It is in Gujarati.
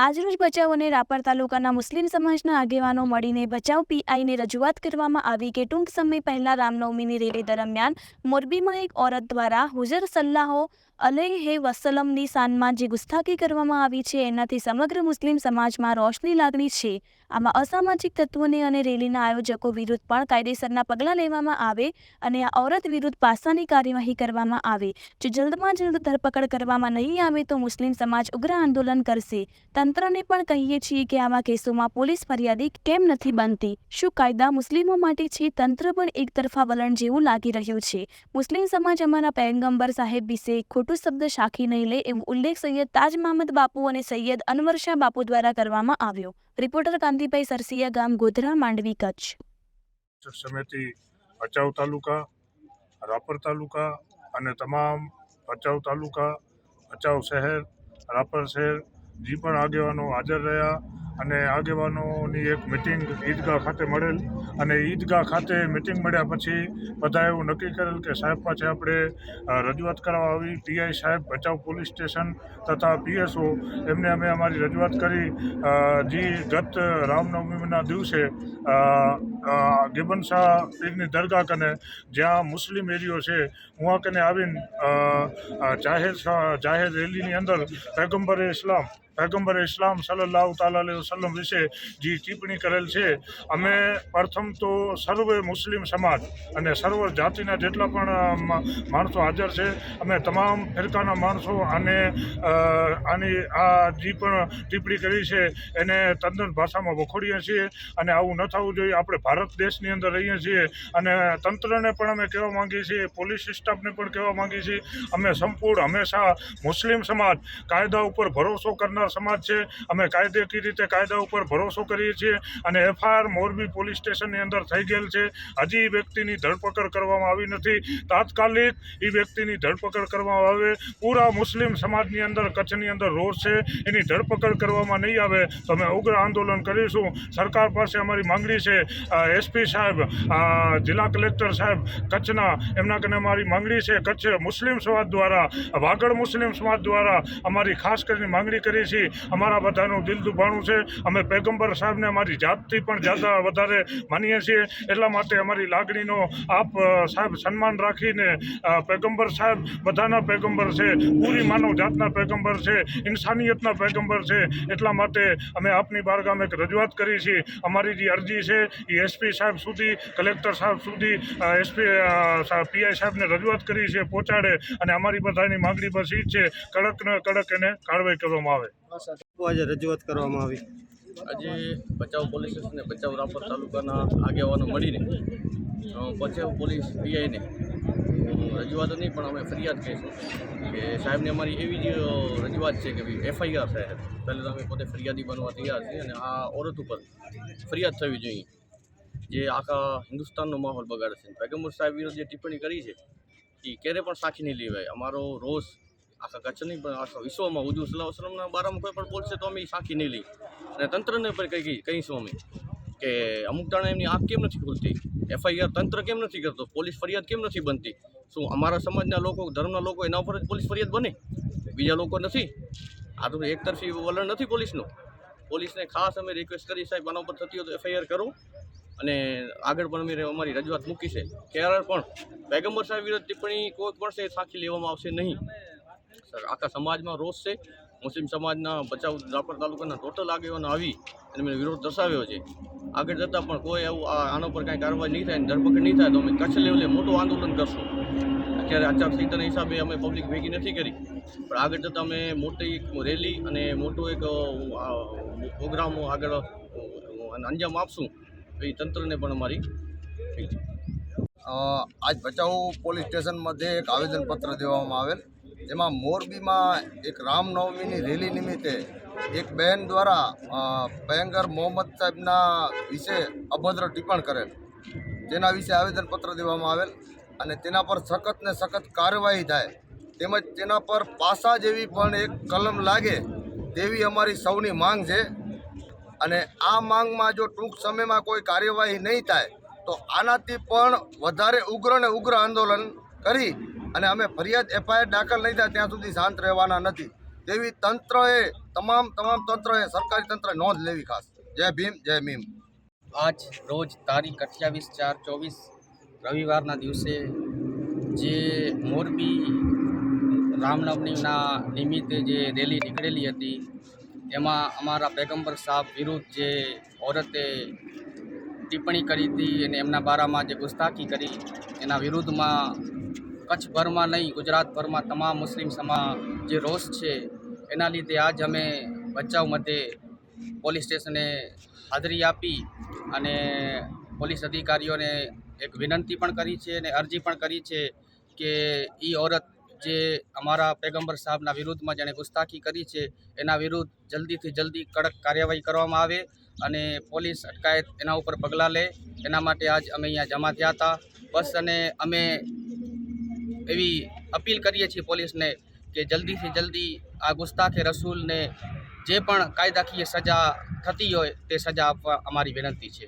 આજરોજ ભચાઉ અને રાપર તાલુકાના મુસ્લિમ સમાજના આગેવાનો મળીને ભચાઉ પીઆઈને રજૂઆત કરવામાં આવી કે ટૂંક સમય પહેલા રામનવમીની રેલી દરમિયાન મોરબીમાં એક ઓરત દ્વારા હુજર સલ્લાહો અલૈહે વસલમની શાનમાં જે ગુસ્તાખી કરવામાં આવી છે, એનાથી સમગ્ર મુસ્લિમ સમાજમાં રોષની લાગણી છે. આમાં અસામાજિક તત્વોને અને રેલીના આયોજકો વિરુદ્ધ પણ કાયદેસરના પગલાં લેવામાં આવે અને આ ઓરત વિરુદ્ધ પાસાની કાર્યવાહી કરવામાં આવે. જો જલ્દમાં જલ્દ ધરપકડ કરવામાં નહીં આવે તો મુસ્લિમ સમાજ ઉગ્ર આંદોલન કરશે. તંત્રને પણ કહીએ છીએ કે આવા કેસોમાં પોલીસ ફરિયાદી કેમ નથી બનતી? શું કાયદા મુસ્લિમો માટે છે? તંત્ર પણ એકતરફા વલણ જેવું લાગી રહ્યું છે. મુસ્લિમ સમાજ અમારા પૈગંબર સાહેબ વિશે ખોટું શબ્દ સાખી નહીં લે એવો ઉલ્લેખ સૈયદ તાજ મહમદ બાપુ અને સૈયદ અનવરશા બાપુ દ્વારા કરવામાં આવ્યો. રિપોર્ટર કાંતિભાઈ સરસિયા ગામ ગોધરા, માંડવી કચ્છ સમિતિ, ભચાઉ તાલુકા, રાપર તાલુકા અને તમામ ભચાઉ તાલુકા, ભચાઉ શહેર, રાપર શહેર, જે પણ આગેવાનો હાજર રહ્યા અને આગેવાનોની એક મિટિંગ ઈદગાહ ખાતે મળેલ. અને ઈદગાહ ખાતે મિટિંગ મળ્યા પછી બધા એવું નક્કી કરેલ કે સાહેબ પાસે આપણે રજૂઆત કરવા આવી. પીઆઈ સાહેબ ભચાઉ પોલીસ સ્ટેશન તથા પીએસઓ, એમને અમે અમારી રજૂઆત કરી. જે, ગત રામનવમીના દિવસે ગિબન શાહ પીરની દરગાહ કને જ્યાં મુસ્લિમ એરિયો છે ઉहाँ કને આવીને જાહેર જાહેર રેલીની અંદર પૈગંબરે ઇસ્લામ પૈગંબરે ઇસ્લામ સલ્લાહ તાલા વસલમ વિશે જે ટિપ્પણી કરેલ છે, અમે પ્રથમ તો સર્વે મુસ્લિમ સમાજ અને સર્વ જાતિના જેટલા પણ માણસો હાજર છે, અમે તમામ ફિરકાના માણસો આને આની, આ જે પણ ટિપ્પણી કરી છે, એને તદ્દન ભાષામાં વખોડીએ છીએ અને આવું ન થવું જોઈએ. આપણે ભારત દેશની અંદર રહીએ છીએ અને તંત્રને પણ અમે કહેવા માંગીએ છીએ, પોલીસ સ્ટાફને પણ કહેવા માંગીએ છીએ. અમે સંપૂર્ણ હંમેશા મુસ્લિમ સમાજ કાયદા ઉપર ભરોસો કરનાર સમાજ છે. અમે કાયદેકીય રીતે કાયદા ઉપર ભરોસો કરીએ છીએ અને એફઆઈઆર મોરબી પોલીસ સ્ટેશનની અંદર થઈ ગયેલ છે. હજી એ વ્યક્તિની ધરપકડ કરવામાં આવી નથી. તાત્કાલિક એ વ્યક્તિની ધરપકડ કરવામાં આવે. પૂરા મુસ્લિમ સમાજની અંદર, કચ્છની અંદર રોષ છે. એની ધરપકડ કરવામાં નહીં આવે તો અમે ઉગ્ર આંદોલન કરીશું. સરકાર પાસે અમારી માંગણી છે. એસપી સાહેબ જિલ્લા કલેક્ટર સાહેબ, કચ્છના એમના કને અમારી માંગણી છે. કચ્છ મુસ્લિમ સમાજ દ્વારા, વાગડ મુસ્લિમ સમાજ દ્વારા અમારી ખાસ કરીને માંગણી કરી છે. અમારા બધાનું દિલ દુભાણું છે. અમે પૈગંબર સાહેબને અમારી જાતથી પણ જ્યાદા વધારે માનીએ છીએ. એટલા માટે અમારી લાગણીનો આપ સાહેબ સન્માન રાખીને અ, પૈગંબર સાહેબ બધાના પૈગંબર છે. પૂરી માનવ જાતના પૈગંબર છે. ઇન્સાનિયતના પૈગંબર છે. એટલા માટે અમે આપની બારગામ એક રજૂઆત કરી છે. અમારી જે અરજી છે એ એસપી સાહેબ સુધી કલેક્ટર સાહેબ સુધી એસપી પીઆઈ સાહેબને રજૂઆત કરી છે પહોંચાડે અને અમારી બધાની માગણી બસ એ છે. કડક ને કડક એને કાર્યવાહી કરવામાં આવે. આજે રજૂઆત કરવામાં આવી. આજે ભચાઉ પોલીસ સ્ટેશન ભચાઉ રાપર તાલુકાના આગેવાનો મળીને ભચાઉ પોલીસ પીઆઈને રજૂઆત નહીં, પણ અમે ફરિયાદ કહીશું કે સાહેબને અમારી એવી જ રજૂઆત છે કે ભાઈ એફઆઈઆર સાહેબ પહેલાં તો અમે પોતે ફરિયાદી બનવા તૈયાર છીએ અને આ ઓરત ઉપર ફરિયાદ થવી જોઈએ જે આખા હિન્દુસ્તાનનો માહોલ બગાડે છે. પેગમ્બર સાહેબ વિરુદ્ધ જે ટિપ્પણી કરી છે એ ક્યારે પણ સાખી નહીં લેવાય. અમારો રોષ આખા કચ્છ નહીં પણ આખા વિશ્વમાં ઉદુ સલાહ વસલમના બારામાં કોઈ પણ બોલશે તો અમે સાખી નહીં લઈ અને તંત્રને પણ કહી કહીશું અમે કે અમુક ટાણે એમની આંખ કેમ નથી ખુલતી? એફઆઈઆર તંત્ર કેમ નથી કરતો? પોલીસ ફરિયાદ કેમ નથી બનતી? શું અમારા સમાજના લોકો, ધર્મના લોકો એના ઉપર જ પોલીસ ફરિયાદ બને? બીજા લોકો નથી? આ તો એકતરફી વલણ નથી પોલીસનું. પોલીસને ખાસ અમે રિક્વેસ્ટ કરી સાહેબ, આના ઉપર થતી હોય તો એફઆઈઆર કરો. અને આગળ પણ અમે અમારી રજૂઆત મૂકી છે. ક્યારે પણ પેગમ્બર સાહેબ વિરુદ્ધ ટિપ્પણી કોઈ પણ સાખી લેવામાં આવશે નહીં. આખા સમાજમાં રોષ છે. મુસ્લિમ સમાજના બચાવ રાપર તાલુકાના ટોટલ આગેવાનો આવી અને મેં વિરોધ દર્શાવ્યો છે. આગળ જતાં પણ કોઈ એવું આના પર કાંઈ કાર્યવાહી નહીં થાય ધરપકડ નહીં થાય તો અમે કચ્છ લેવલે મોટું આંદોલન કરશું. અત્યારે આચારસંહિતાના હિસાબે અમે પબ્લિક ભેગી નથી કરી. પણ આગળ જતાં અમે મોટી એક રેલી અને મોટો એક પ્રોગ્રામ આગળ અંજામ આપશું. એ તંત્રને પણ અમારી આજ ભચાઉ પોલીસ સ્ટેશન મધ્યે એક આવેદનપત્ર દેવામાં આવેલ. જેમાં મોરબીમાં એક રામનવમીની રેલી નિમિત્તે એક બહેન દ્વારા ભયંકર મોહમ્મદ સાહેબના વિશે અભદ્ર ટિપ્પણ કરેલ. તેના વિશે આવેદનપત્ર દેવામાં આવેલ અને તેના પર સખત ને સખત કાર્યવાહી થાય તેમજ તેના પર પાસા જેવી પણ એક કલમ લાગે તેવી અમારી સૌની માંગ છે. અને આ માંગમાં જો ટૂંક સમયમાં કોઈ કાર્યવાહી નહીં થાય તો આનાથી પણ વધારે ઉગ્ર ને ઉગ્ર આંદોલન કરી અને અમે ફરિયાદ એફઆઈઆર દાખલ નહીં થાય ત્યાં સુધી શાંત રહેવાના નથી. તેવી તંત્રએ, તમામ તમામ તંત્રએ, સરકારી તંત્રએ નોંધ લેવી ખાસ. જય ભીમ જય ભીમ. આજ રોજ તારીખ અઠ્યાવીસ ચાર ચોવીસ રવિવારના દિવસે જે મોરબી રામનવમીના નિમિત્તે જે રેલી નીકળેલી હતી, એમાં અમારા પેગમ્બર સાહેબ વિરુદ્ધ જે ઓરતે ટિપ્પણી કરી હતી અને એમના બારામાં જે ગુસ્તાખી કરી, એના વિરુદ્ધમાં કચ્છભરમાં નહીં, ગુજરાતભરમાં તમામ મુસ્લિમ સમા જે રોષ છે, એના લીધે આજ અમે બચાવ મધ્યે પોલીસ સ્ટેશને હાજરી આપી અને પોલીસ અધિકારીઓને એક વિનંતી પણ કરી છે અને અરજી પણ કરી છે કે એ ઓરત જે અમારા પેગમ્બર સાહેબના વિરુદ્ધમાં જેણે ગુસ્તાખી કરી છે, એના વિરુદ્ધ જલ્દીથી જલ્દી કડક કાર્યવાહી કરવામાં આવે અને પોલીસ અટકાયત એના ઉપર પગલાં લે. એના માટે આજ અમે અહીંયા જમા થયા હતા. બસ અને અમે એવી અપીલ કરીએ છીએ પોલીસને કે જલ્દીથી જલ્દી આ ગુસ્તાખે રસૂલને જે પણ કાયદાકીય સજા થતી હોય તે સજા આપવા અમારી વિનંતી છે.